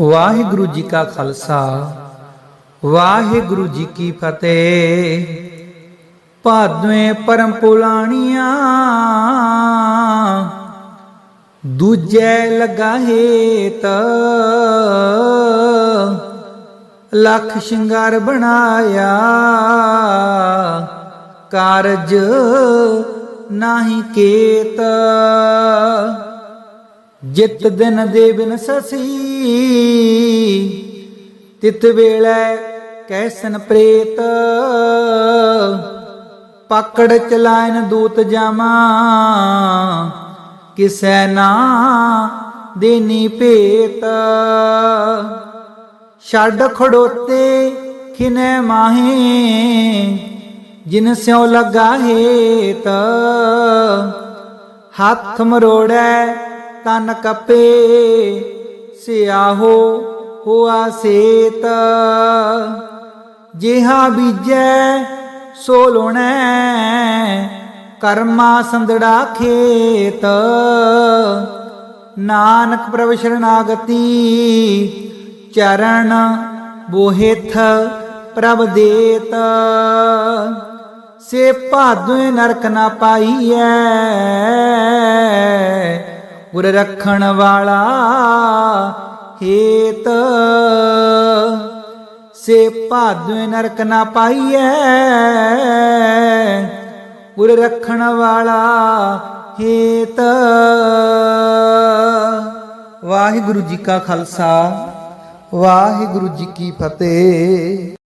ਵਾਹਿਗੁਰੂ ਜੀ ਕਾ ਖਾਲਸਾ, ਵਾਹਿਗੁਰੂ ਜੀ ਕੀ ਫਤਿਹ। ਭਾਦਵੇਂ ਪਰਮ ਪੁਲਾਣੀਆਂ ਦੂਜੇ ਲਗਾ ਹੇਤ, ਲੱਖ ਸ਼ਿੰਗਾਰ ਬਣਾਇਆ। ਕਾਰਜ ਨਾਹੀ ਕੇਤ। ਜਿਤ ਦਿਨ ਦੇ ਬਿਨ ਸਸੀ। ਤਿਤ ਵੇਲੇ ਕੈਸਨ ਪ੍ਰੇਤ, ਪਕੜ ਚਲਾਇਨ ਦੂਤ ਜਾਮਾ ਕਿਸੈ ਨਾ ਦੇਨੀ ਭੇਤ। ਛੱਡ ਖੜੋਤੇ ਖਿਨੈ ਮਾਹੇ, ਜਿਨ ਸਿਉ ਲਗਾ ਹੇਤ। ਹੱਥ ਮਰੋੜੈ ਤਨ ਕਪੇ, ਸਿਆਹੋ ਹੋਆ ਸੇਤ। ਜਿਹਾ ਬੀਜੈ ਸੋ ਲੋਣੈ ਕਰਮਾ ਸੰਦੜਾ ਖੇਤ। ਨਾਨਕ ਪ੍ਰਭ ਸ਼ਰਨਾਗਤੀ, ਚਰਨ ਬੋਹਿਥ ਪ੍ਰਭ ਦੇਤ। ਸੇ ਭਾਦਵੇਂ ਨਰਕ ਨਾ ਪਾਈਐ ਗੁਰ ਰੱਖਣ ਵਾਲਾ ਹੇਤ। ਸੇ ਭਾਦਵੇਂ ਨਰਕ ਨਾ ਪਾਈਐ। ਗੁਰ ਰੱਖਣ ਵਾਲਾ ਹੇਤ। ਵਾਹਿਗੁਰੂ ਜੀ ਕਾ ਖਾਲਸਾ, ਵਾਹਿਗੁਰੂ ਜੀ ਕੀ ਫਤਿਹ।